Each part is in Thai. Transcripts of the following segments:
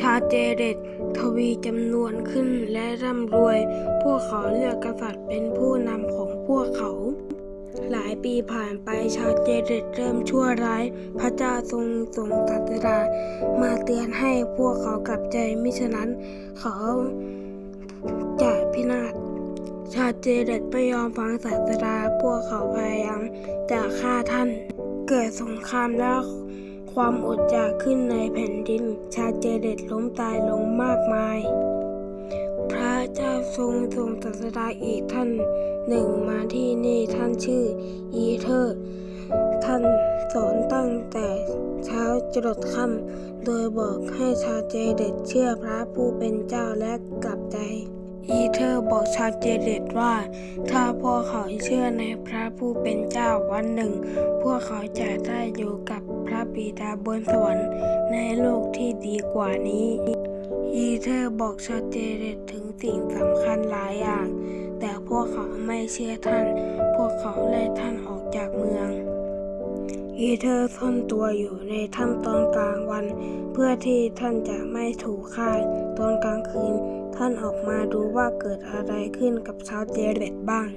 ชาวเจเดตทวีจำนวนขึ้นและร่ำรวย พวกเขาเลือกกษัตริย์เป็นผู้นำของพวกเขา หลายปีผ่านไปชาวเจเดตเริ่มชั่วร้าย พระเจ้าทรงส่งศาสดามาเตือนให้พวกเขากลับใจมิฉะนั้นเขาจะพินาศชาเจเดตไม่ยอมฟังศาสดาพวกเขาพยายามจะฆ่าท่าน เกิดสงครามและ ความอดอยากขึ้นในแผ่นดิน ชาเจเดตล้มตายลงมากมาย พระเจ้าทรงส่งศาสดาอีกท่านหนึ่งมาที่นี่ท่านชื่ออีเทอร์ท่านสอนตั้งแต่เช้าจรดค่ำโดยบอกให้ชาเจเดตเชื่อพระผู้เป็นเจ้าและกลับใจอีเทอร์บอกชาเจเดตว่า ถ้าพวกเขาเชื่อในพระผู้เป็นเจ้าวันหนึ่ง พวกเขาจะได้อยู่กับ บิดาบนสวรรค์ในโลกที่ดีกว่านี้อีเทอร์บอกชาวเจเดตถึงสิ่งสำคัญหลายอย่าง แต่พวกเขาไม่เชื่อท่าน พวกเขาไล่ท่านออกจากเมือง อีเธอร์ซ่อนตัวอยู่ในถ้ำตอนกลางวัน เพื่อที่ท่านจะไม่ถูกฆ่าตอนกลางคืน ท่านออกมาดูว่าเกิดอะไรขึ้นกับชาวเจเรตบ้าง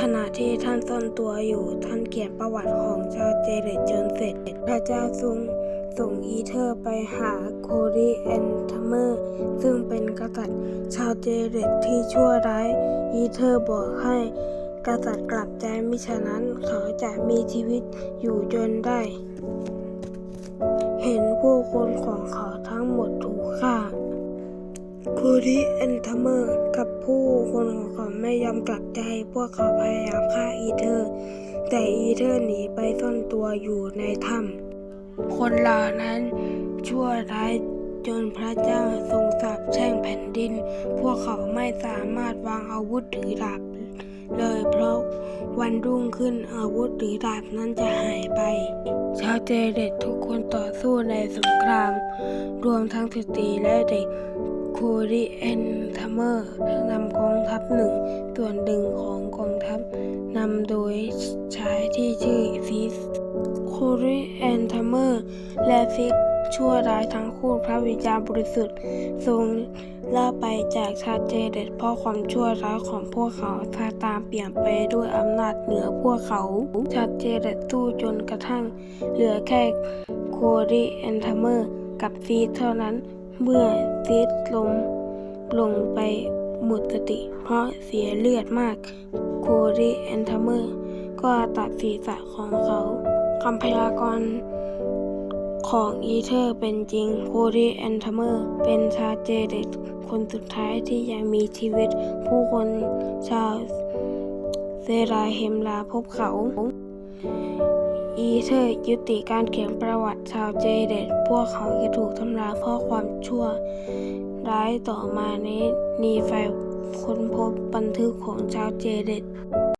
ขณะที่ท่านซ่อนตัวอยู่ ท่านเขียนประวัติของชาวเจเรตจนเสร็จ พระเจ้าทรงส่งอีเธอร์ไปหาโครีแอนทัมเมอร์ ซึ่งเป็นกษัตริย์ชาวเจเรตที่ชั่วร้าย อีเธอร์บอกให้กษัตริย์กลับใจมิฉะนั้นเขาจะมีชีวิตอยู่จนได้ เห็นผู้คนของเขาทั้งหมดถูกฆ่าคูริแอนทัมเมอร์กับ ผู้คนของเขาไม่ยอมกลับใจ พวกเขาพยายามฆ่าอีเธอร์ แต่อีเธอร์หนีไปซ่อนตัวอยู่ในถ้ำคนเหล่านั้นชั่วร้ายจนพระเจ้าทรงสาปแช่งแผ่นดิน พวกเขาไม่สามารถวางอาวุธถือดาบเลยเพราะวันรุ่งขึ้นอาวุธหรือดาบนั้นจะหายไป ชาวเจเดตทุกคนต่อสู้ในสงคราม รวมทั้งสตรีและเด็ก คริเอนทัมเมอร์นำกองทัพหนึ่งส่วนหนึ่งของกองทัพนำโดยชายที่ชื่อซิสโคริเอนทัมเมอร์และซิสชั่วร้ายทั้งคู่พระวิญญาณบริสุทธิ์ ทรงล่าไปจากชาติเจเดตเพราะความชั่วร้ายของพวกเขาซาตานเปลี่ยนไปด้วยอำนาจเหนือพวกเขา ชาติเจเดตสู้จนกระทั่ง เหลือแค่โคดีแอนทัมเมอร์กับซีเท่านั้น เมื่อซีดล้มลงไปหมดสติ เพราะเสียเลือดมาก โคดีแอนทัมเมอร์ ก็ตัดศีรษะของเขาคำพยากรณ์ของอีเธอร์เป็นจริง โคดีแอนทัมเมอร์ เป็นชาเจเดตคนสุดท้ายที่ยังมีชีวิต ผู้คนชาวเซราเฮมลาพบเขา อีเธอร์ยุติการเขียนประวัติชาวเจเดตพวกเขาจะถูกทำลายเพราะความชั่วร้ายต่อมานี้นีไฟค้นพบบันทึกของชาวเจเดต